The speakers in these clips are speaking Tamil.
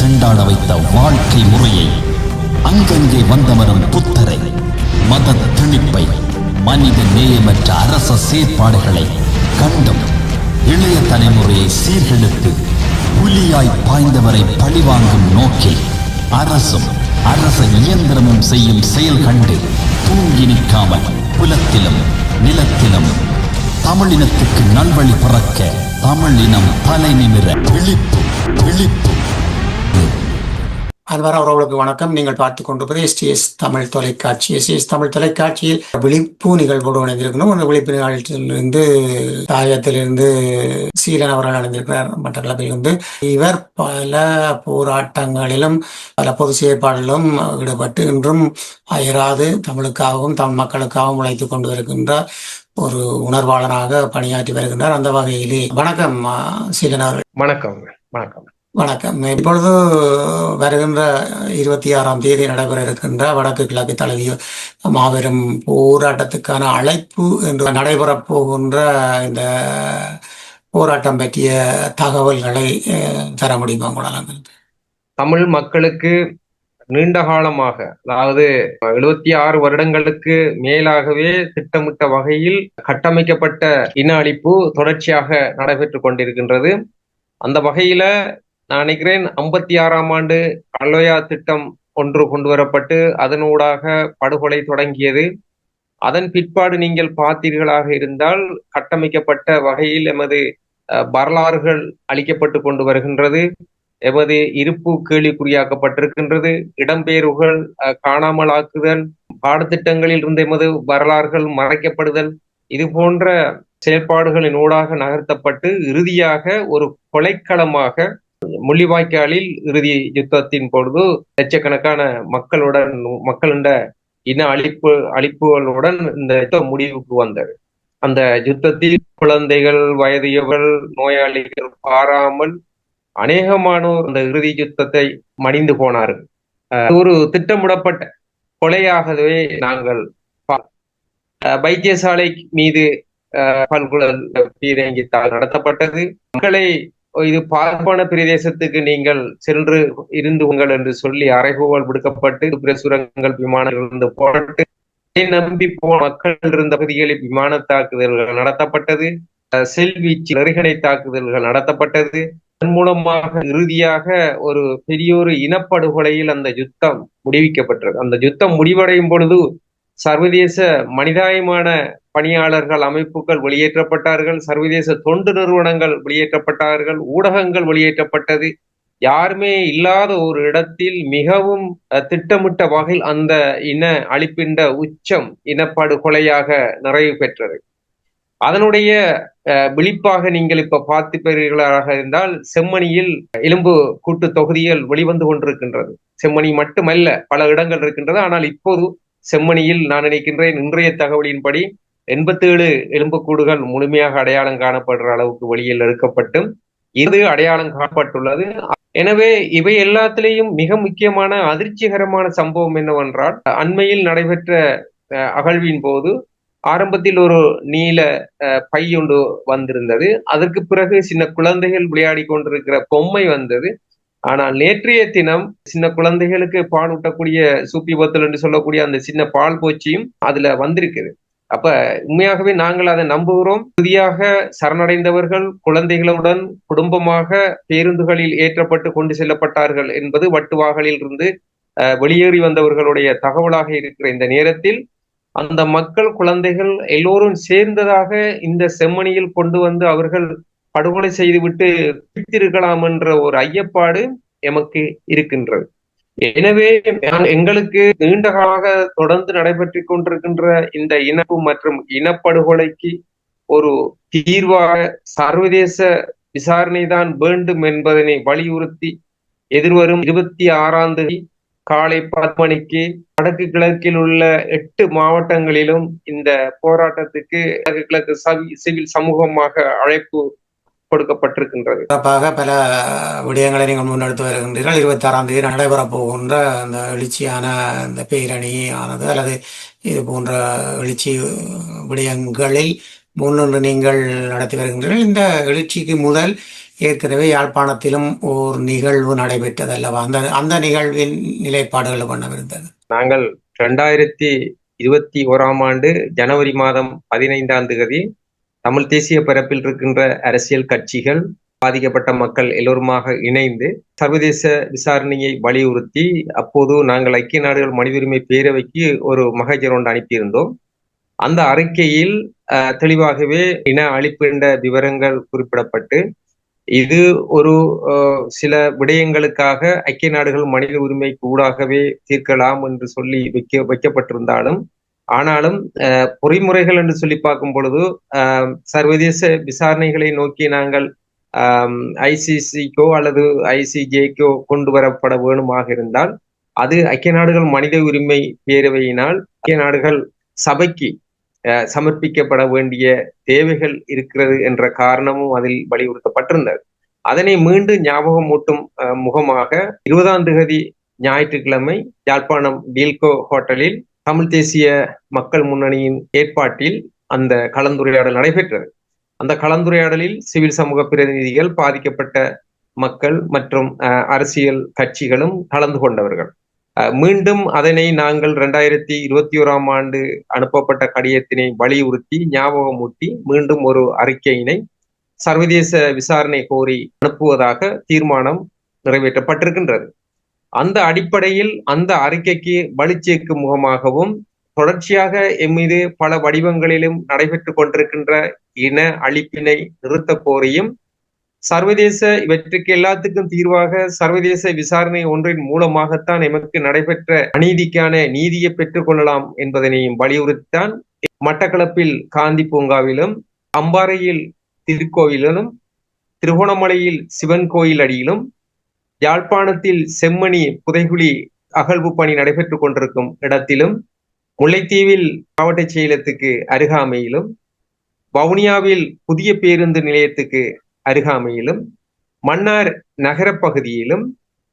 திண்டாட வைத்த வாழ்க்கை முறையை அங்கங்கே வந்தமரும் புத்தரை மத திணிப்பை மனித நேயமற்ற அரச செயற்பாடுகளை கண்டும் இளைய தலைமுறையை சீர்கெடுத்து புலியாய் பாய்ந்தவரை பழிவாங்கும் நோக்கில் அரசும் அரச இயந்திரமும் செய்யும் செயல் கண்டு தூங்கி நிற்காமல் புலத்திலும் நிலத்திலும் தமிழினத்துக்கு நல்வழி பிறக்க தமிழினம் தலை நிமிர விழிப்பு விழிப்பு. அதுவர உறவுகளுக்கு வணக்கம். நீங்கள் பார்த்துக் கொண்டிருப்பது எஸ்டிஎஸ் தமிழ் தொலைக்காட்சி. எஸ்டிஎஸ் தமிழ் தொலைக்காட்சியில் விழிப்பு நிகழ்வோடு இணைந்திருக்கணும் அந்த விழிப்பு நிகழ்ச்சியிலிருந்து தாயத்திலிருந்து சீரன் அவர்கள் அடைந்திருக்கிறார் மட்டக்களப்பிலிருந்து இவர் பல போராட்டங்களிலும் பல பொது செயற்பாடுகளிலும் ஈடுபட்டு இன்றும் அயராது தமிழுக்காகவும் தமிழ் மக்களுக்காகவும் உழைத்துக் கொண்டு வருகின்றார் ஒரு உணர்வாளராக பணியாற்றி வருகின்றார். அந்த வகையிலே வணக்கம் சீலன் அவர்கள். வணக்கம் வணக்கம். வணக்கம். இப்பொழுது வருகின்ற இருபத்தி ஆறாம் தேதி நடைபெற இருக்கின்ற வடக்கு கிழக்கு தழுவிய மாபெரும் போராட்டத்துக்கான அழைப்பு என்று நடைபெறப் போகின்ற இந்த போராட்டம் பற்றிய தகவல்களை தர முடியுமா உங்களால் தமிழ் மக்களுக்கு நீண்ட காலமாக அதாவது எழுபத்தி ஆறு வருடங்களுக்கு மேலாகவே திட்டமிட்ட வகையில் கட்டமைக்கப்பட்ட இன அழிப்பு தொடர்ச்சியாக நடைபெற்று கொண்டிருக்கின்றது. அந்த வகையில நான் நினைக்கிறேன் ஐம்பத்தி ஆறாம் ஆண்டு அலோயா திட்டம் ஒன்று கொண்டு வரப்பட்டு அதனூடாக படுகொலை தொடங்கியது. அதன் பிற்பாடு நீங்கள் பார்த்தீர்களாக இருந்தால் கட்டமைக்கப்பட்ட வகையில் எமது வரலாறுகள் அளிக்கப்பட்டு கொண்டு வருகின்றது. எமது இருப்பு கேள்விக்குறியாக்கப்பட்டிருக்கின்றது. இடம்பெயர்வுகள் காணாமல் காணாமலாக்குதல் பாடத்திட்டங்களில் இருந்து எமது வரலாறுகள் மறைக்கப்படுதல் இது போன்ற செயல்பாடுகளின் ஊடாக நகர்த்தப்பட்டு இறுதியாக ஒரு கொலைக்களமாக முள்ளிவாய்க்காலில் இறுதி யுத்தத்தின் பொழுது லட்சக்கணக்கான மக்களுடன் மக்களிட இன அழிப்பு அழிப்புகளுடன் இந்த யுத்தம் முடிவுக்கு வந்தது. அந்த யுத்தத்தில் குழந்தைகள் வயதியவர்கள் நோயாளிகள் பாராமல் அநேகமானோர் அந்த இறுதி யுத்தத்தை மடிந்து போனார்கள். ஒரு திட்டமிடப்பட்ட கொலையாகவே நாங்கள் வைத்தியசாலை மீது பல்குழல் பீரங்கி நடத்தப்பட்டது. மக்களை இது பார்ப்பன பிரதேசத்துக்கு நீங்கள் சென்று இருந்து உங்கள் என்று சொல்லி அறைகூவல் விடுக்கப்பட்டு பிரசுரங்கள் விமானங்கள் இருந்து போட்டு நம்பி போன மக்கள் இருந்த பகுதிகளில் விமான தாக்குதல்கள் நடத்தப்பட்டது. செல்வீச்சு நெருகணை தாக்குதல்கள் நடத்தப்பட்டது. அதன் மூலமாக இறுதியாக ஒரு பெரிய ஒரு இனப்படுகொலையில் அந்த யுத்தம் முடிவிக்கப்பட்டது. அந்த யுத்தம் முடிவடையும் பொழுது சர்வதேச மனிதாயமான பணியாளர்கள் அமைப்புகள் வெளியேற்றப்பட்டார்கள். சர்வதேச தொண்டு நிறுவனங்கள் வெளியேற்றப்பட்டார்கள். ஊடகங்கள் வெளியேற்றப்பட்டது. யாருமே இல்லாத ஒரு இடத்தில் மிகவும் அஹ், திட்டமிட்ட வகையில் அந்த இன அழிப்பின்ற உச்சம் இனப்படுகொலையாக நிறைவு பெற்றது. அதனுடைய அஹ், விழிப்பாக நீங்கள் இப்ப பார்த்துப்பீர்களாக இருந்தால் செம்மணியில் எலும்பு கூட்டு தொகுதிகள் வெளிவந்து கொண்டிருக்கின்றது. செம்மணி மட்டுமல்ல பல இடங்கள் இருக்கின்றது ஆனால் இப்போது செம்மணியில் நான் நினைக்கின்றேன் இன்றைய தகவலின்படி எண்பத்தேழு எலும்புக்கூடுகள் முழுமையாக அடையாளம் காணப்படுற அளவுக்கு வெளியில் எடுக்கப்பட்டும். இது அடையாளம் காணப்பட்டுள்ளது. எனவே இவை எல்லாத்திலேயும் மிக முக்கியமான அதிர்ச்சிகரமான சம்பவம் என்னவென்றால் அண்மையில் நடைபெற்ற அஹ், அகழ்வின் போது ஆரம்பத்தில் ஒரு நீல அஹ், பை ஒன்று வந்திருந்தது. அதற்கு பிறகு சின்ன குழந்தைகள் விளையாடி கொண்டிருக்கிற பொம்மை வந்தது. ஆனால் நேற்றைய தினம் சின்ன குழந்தைகளுக்கு பால் ஊட்டக்கூடிய சூப்பி பத்தல் என்று சொல்லக்கூடிய அந்த சின்ன பால் போச்சியும் அதுல வந்திருக்குது. அப்ப உண்மையாகவே நாங்கள் அதை நம்புகிறோம். புதியாக சரணடைந்தவர்கள் குழந்தைகளுடன் குடும்பமாக பேருந்துகளில் ஏற்றப்பட்டு கொண்டு செல்லப்பட்டார்கள் என்பது வட்டுவாகலில் இருந்து அஹ், வெளியேறி வந்தவர்களுடைய தகவலாக இருக்கிற இந்த நேரத்தில் அந்த மக்கள் குழந்தைகள் எல்லோரும் சேர்ந்ததாக இந்த செம்மணியில் கொண்டு வந்து அவர்கள் படுகொலை செய்துவிட்டு பிடித்திருக்கலாம் என்ற ஒரு ஐயப்பாடு எமக்கு இருக்கின்றது. எனவே எங்களுக்கு நீண்ட காலமாக தொடர்ந்து நடைபெற்றுக் கொண்டிருக்கின்ற இந்த இனப்பு மற்றும் இனப்படுகொலைக்கு ஒரு தீர்வாக சர்வதேச விசாரணை தான் வேண்டும் என்பதனை வலியுறுத்தி எதிர்வரும் இருபத்தி ஆறாம் தேதி காலை பத்து மணிக்கு வடக்கு கிழக்கில் உள்ள எட்டு மாவட்டங்களிலும் இந்த போராட்டத்துக்கு வடக்கு கிழக்கு சவி- சிவில் சமூகமாக அழைப்பு கொடுக்கப்பட்டிருக்கின்றது. சிறப்பாக பல விடயங்களை நீங்கள் முன்னெடுத்து வருகின்றீர்கள். இருபத்தி ஆறாம் தேதி நடைபெறப் போகின்ற அந்த எழுச்சியான இந்த பேரணி ஆனது அல்லது இது போன்ற எழுச்சி விடயங்களில் முன்னின்று நீங்கள் நடத்தி வருகின்றீர்கள். இந்த எழுச்சிக்கு முதல் ஏற்கனவே யாழ்ப்பாணத்திலும் ஓர் நிகழ்வு நடைபெற்றது அல்லவா அந்த அந்த நிகழ்வின் நிலைப்பாடுகள் பண்ணவிருந்தது நாங்கள் ரெண்டாயிரத்தி இருபத்தி ஓராம் ஆண்டு ஜனவரி மாதம் பதினைந்தாம் தேதி தமிழ் தேசிய பரப்பில் இருக்கின்ற அரசியல் கட்சிகள் பாதிக்கப்பட்ட மக்கள் எல்லோருமாக இணைந்து சர்வதேச விசாரணையை வலியுறுத்தி அப்போது நாங்கள் ஐக்கிய நாடுகள் மனித உரிமை பேரவைக்கு ஒரு மகஜர் ஒன்று அனுப்பியிருந்தோம். அந்த அறிக்கையில் தெளிவாகவே இன அழிப்பு என்ற விவரங்கள் குறிப்பிடப்பட்டு இது ஒரு சில விடயங்களுக்காக ஐக்கிய நாடுகள் மனித உரிமைக்கு ஊடாகவே தீர்க்கலாம் என்று சொல்லி வைக்க வைக்கப்பட்டிருந்தாலும் ஆனாலும் பொறிமுறைகள் என்று சொல்லி பார்க்கும் பொழுது சர்வதேச விசாரணைகளை நோக்கி நாங்கள் ஐசிசிக்கோ அல்லது ஐசிஜேக்கோ கொண்டு வரப்பட வேணுமாக இருந்தால் அது ஐக்கிய நாடுகள் மனித உரிமை பேரவையினால் ஐக்கிய நாடுகள் சபைக்கு சமர்ப்பிக்கப்பட வேண்டிய தேவைகள் இருக்கிறது என்ற காரணமும் அதில் வலியுறுத்தப்பட்டிருந்தது. அதனை மீண்டும் ஞாபகமூட்டும் அஹ், முகமாக இருபதாம் தேதி ஞாயிற்றுக்கிழமை யாழ்ப்பாணம் டீல்கோ ஹோட்டலில் தமிழ் தேசிய மக்கள் முன்னணியின் ஏற்பாட்டில் அந்த கலந்துரையாடல் நடைபெற்றது. அந்த கலந்துரையாடலில் சிவில் சமூக பிரதிநிதிகள் பாதிக்கப்பட்ட மக்கள் மற்றும் அஹ், அரசியல் கட்சிகளும் கலந்து கொண்டவர்கள். அஹ், மீண்டும் அதனை நாங்கள் இரண்டாயிரத்தி இருபத்தி ஓராம் ஆண்டு அனுப்பப்பட்ட கடிதத்தினை வலியுறுத்தி ஞாபகமூட்டி மீண்டும் ஒரு அறிக்கையினை சர்வதேச விசாரணை கோரி அனுப்புவதாக தீர்மானம் நிறைவேற்றப்பட்டிருக்கின்றது. அந்த அடிப்படையில் அந்த அறிக்கைக்கு வலிச்சேர்க்கும் முகமாகவும் தொடர்ச்சியாக எம் மீது பல வடிவங்களிலும் நடைபெற்றுக் கொண்டிருக்கின்ற இன அழிப்பினை நிறுத்த கோரியும் சர்வதேச இவற்றுக்கு எல்லாத்துக்கும் தீர்வாக சர்வதேச விசாரணை ஒன்றின் மூலமாகத்தான் எமக்கு நடைபெற்ற அநீதிக்கான நீதியை பெற்றுக்கொள்ளலாம் என்பதனையும் வலியுறுத்தித்தான் மட்டக்களப்பில் காந்தி பூங்காவிலும் அம்பாறையில் திருக்கோயிலிலும் திருகோணமலையில் சிவன் கோயில் அடியிலும் யாழ்ப்பாணத்தில் செம்மணி புதைகுழி அகழ்வு பணி நடைபெற்றுக் கொண்டிருக்கும் இடத்திலும் முல்லைத்தீவில் மாவட்ட செயலத்துக்கு அருகாமையிலும் வவுனியாவில் புதிய பேருந்து நிலையத்துக்கு அருகாமையிலும் மன்னார் நகரப்பகுதியிலும்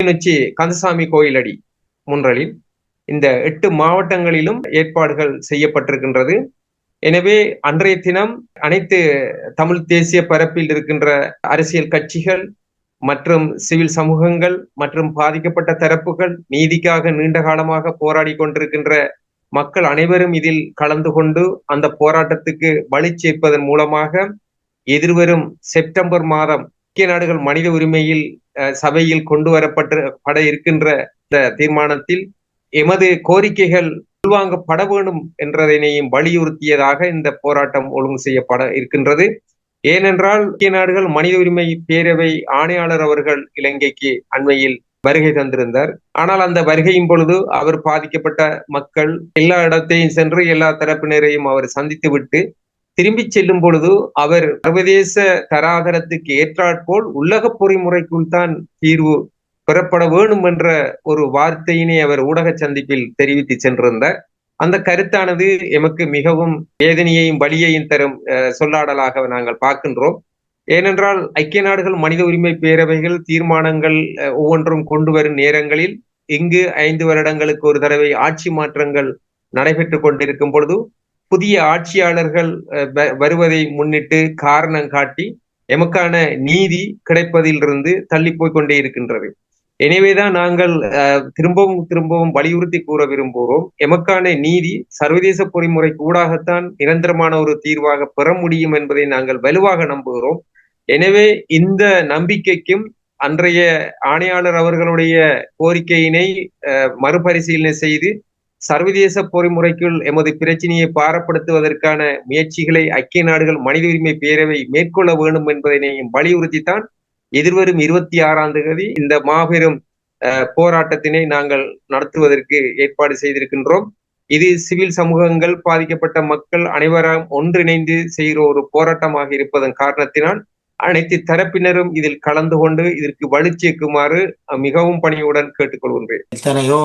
கிளிநொச்சி கந்தசாமி கோயிலடி முன்றலில் இந்த எட்டு மாவட்டங்களிலும் ஏற்பாடுகள் செய்யப்பட்டிருக்கின்றது. எனவே அன்றைய தினம் அனைத்து தமிழ் தேசிய பரப்பில் இருக்கின்ற அரசியல் கட்சிகள் மற்றும் சிவில் சமூகங்கள் மற்றும் பாதிக்கப்பட்ட தரப்புகள் நீதிக்காக நீண்ட காலமாக போராடி கொண்டிருக்கின்ற மக்கள் அனைவரும் இதில் கலந்து கொண்டு அந்த போராட்டத்துக்கு வலி சேர்ப்பதன் மூலமாக எதிர்வரும் செப்டம்பர் மாதம் முக்கிய நாடுகள் மனித உரிமையில் அஹ், சபையில் கொண்டு வரப்பட்டு பட இருக்கின்ற இந்த தீர்மானத்தில் எமது கோரிக்கைகள் உள்வாங்கப்பட வேண்டும் என்றதனையும் வலியுறுத்தியதாக இந்த போராட்டம் ஒழுங்கு செய்யப்பட இருக்கின்றது. ஏனென்றால் முக்கிய நாடுகள் மனித உரிமை பேரவை ஆணையாளர் அவர்கள் இலங்கைக்கு அண்மையில் வருகை தந்திருந்தார். ஆனால் அந்த வருகையின் பொழுது அவர் பாதிக்கப்பட்ட மக்கள் எல்லா இடத்தையும் சென்று எல்லா தரப்பினரையும் அவர் சந்தித்து விட்டு திரும்பி செல்லும் பொழுது அவர் சர்வதேச தராதரத்துக்கு ஏற்றாற்போல் உலக பொறிமுறைக்குள் தான் தீர்வு பெறப்பட வேண்டும் என்ற ஒரு வார்த்தையினை அவர் ஊடக சந்திப்பில் தெரிவித்து சென்றிருந்தார். அந்த கருத்தானது எமக்கு மிகவும் வேதனையையும் வலியையும் தரும் அஹ், சொல்லாடலாக நாங்கள் பார்க்கின்றோம். ஏனென்றால் ஐக்கிய நாடுகள் மனித உரிமை பேரவைகள் தீர்மானங்கள் ஒவ்வொன்றும் கொண்டு வரும் நேரங்களில் இங்கு ஐந்து வருடங்களுக்கு ஒரு தடவை ஆட்சி மாற்றங்கள் நடைபெற்று கொண்டிருக்கும் பொழுது புதிய ஆட்சியாளர்கள் அஹ், வருவதை முன்னிட்டு காரணம் காட்டி எமக்கான நீதி கிடைப்பதிலிருந்து தள்ளி போய் கொண்டே இருக்கின்றது. எனவேதான் நாங்கள் திரும்பவும் திரும்பவும் வலியுறுத்தி கூற விரும்புகிறோம். எமக்கான நீதி சர்வதேச பொறிமுறைக்கு ஊடாகத்தான் நிரந்தரமான ஒரு தீர்வாக பெற முடியும் என்பதை நாங்கள் வலுவாக நம்புகிறோம். எனவே இந்த நம்பிக்கைக்கும் அன்றைய ஆணையாளர் அவர்களுடைய கோரிக்கையினை மறுபரிசீலனை செய்து சர்வதேச பொறிமுறைக்குள் எமது பிரச்சனையை பாரப்படுத்துவதற்கான முயற்சிகளை ஐக்கிய நாடுகள் மனித உரிமை பேரவை மேற்கொள்ள வேண்டும் என்பதனையும் வலியுறுத்தித்தான் எதிர்வரும் இருபத்தி ஆறாம் தேதி இந்த மாபெரும் போராட்டத்தினை நாங்கள் நடத்துவதற்கு ஏற்பாடு செய்திருக்கின்றோம். இது சிவில் சமூகங்கள் பாதிக்கப்பட்ட மக்கள் அனைவரும் ஒன்றிணைந்து செய்கிற ஒரு போராட்டமாக இருப்பதன் காரணத்தினால் அனைத்து தரப்பினரும் இதில் கலந்து கொண்டு இதற்கு வலுச்சேர்க்குமாறு மிகவும் பணியுடன் கேட்டுக்கொள்கின்றேன். எத்தனையோ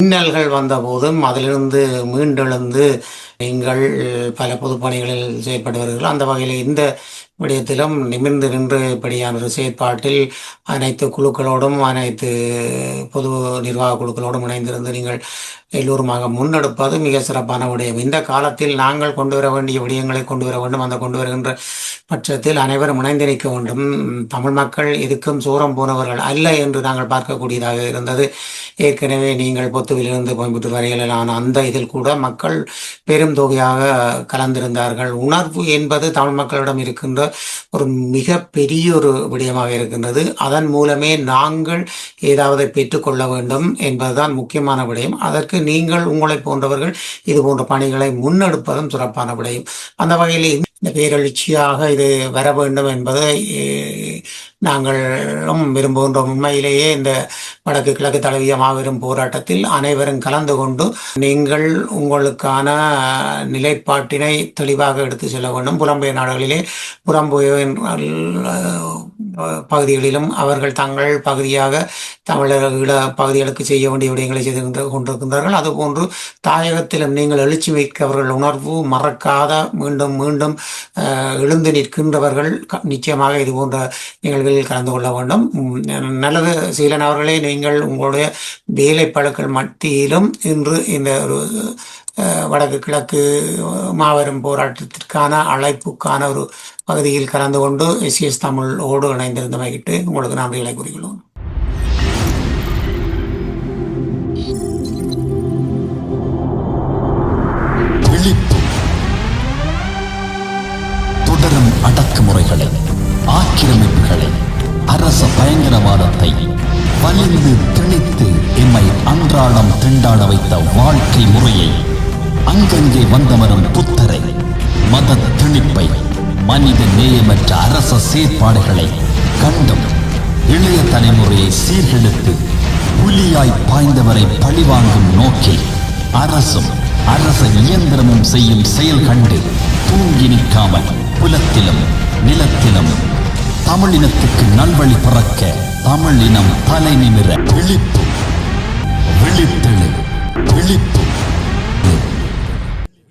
மின்னல்கள் வந்த போதும் அதிலிருந்து மீண்டெழுந்து நீங்கள் பல பொதுப்பணிகளில் செயல்படுவீர்கள் அந்த வகையில் இந்த விடயத்திலும் நிமிர்ந்து நின்று இப்படியான ஒரு செயற்பாட்டில் அனைத்து குழுக்களோடும் அனைத்து பொது நிர்வாக குழுக்களோடும் இணைந்திருந்து நீங்கள் எல்லோருமாக முன்னெடுப்பது மிக சிறப்பான விடயம். இந்த காலத்தில் நாங்கள் கொண்டு வர வேண்டிய விடயங்களை கொண்டு வர வேண்டும். அந்த கொண்டு வருகின்ற பட்சத்தில் அனைவரும் இணைந்து நிற்க வேண்டும். தமிழ் மக்கள் எதுக்கும் சூரம் போனவர்கள் அல்ல என்று நாங்கள் பார்க்கக்கூடியதாக இருந்தது. ஏற்கனவே நீங்கள் பொத்துவிலிருந்து கோயம்புத்தூர் வரையிலான அந்த இதில் கூட மக்கள் பெரும் தொகையாக கலந்திருந்தார்கள். உணர்வு என்பது தமிழ் மக்களிடம் இருக்கின்ற ஒரு மிக பெரிய ஒரு விடயமாக இருக்கின்றது. அதன் மூலமே நாங்கள் ஏதாவது பெற்றுக்கொள்ள வேண்டும் என்பதுதான் முக்கியமான விடயம். அதற்கு நீங்கள் உங்களை போன்றவர்கள் இது போன்ற பணிகளை முன்னெடுப்பதும் சிறப்பான விடயம். அந்த வகையில் இந்த பேரெழுச்சியாக இது வர வேண்டும் என்பதை நாங்களும் விரும்புகின்றோம். உண்மையிலேயே இந்த வடக்கு கிழக்கு தழுவிய மாபெரும் போராட்டத்தில் அனைவரும் கலந்து கொண்டு நீங்கள் உங்களுக்கான நிலைப்பாட்டினை தெளிவாக எடுத்து செல்ல வேண்டும். புலம்பெயர் நாடுகளிலே புறம்பெயர் பகுதிகளிலும் அவர்கள் தங்கள் பகுதியாக தமிழர் பகுதிகளுக்கு செய்ய வேண்டிய விடயங்களை செய்து கொண்டிருக்கின்றார்கள். அதுபோன்று தாயகத்திலும் நீங்கள் எழுச்சி வைக்கவர்கள் உணர்வு மறக்காத மீண்டும் மீண்டும் எழுந்து நிற்கின்றவர்கள் க- நிச்சயமாக இது போன்ற நிகழ்வுகளில் கலந்து கொள்ள வேண்டும். நல்லது சீலன் அவர்களே நீங்கள் உங்களுடைய வேலை மத்தியிலும் இன்று இந்த ஒரு வடக்கு கிழக்கு மாபெரும் போராட்டத்திற்கான அழைப்புக்கான ஒரு பகுதியில் கலந்து கொண்டு எஸ்எஸ் தமிழோடு இணைந்திருந்தமைகிட்டு உங்களுக்கு நன்றிகளை கூறிக்கொள்வோம். தொடரும் அடக்குமுறைகளை ஆக்கிரமிப்புகளை அரச பயங்கரவாதத்தை வலிந்து திணித்து எம்மை அன்றாடம் திண்டாட வைத்த வாழ்க்கை முறையை அங்கங்கே வந்தமரும் புத்தரை மத திணிப்பை மனித நேயமற்ற அரச செயற்பாடுகளை கண்டும் இளைய தலைமுறையை சீர்கெடுத்து புலியாய் பாய்ந்தவரை பழிவாங்கும் நோக்கில் அரசும் அரச இயந்திரமும் செய்யும் செயல் கண்டு தூங்கி நிற்காமல் புலத்திலும் நிலத்திலும் தமிழினத்துக்கு நல்வழி பிறக்க தமிழினம் தலை நிமிர விழிப்பு விழித்தெழு விழிப்பு.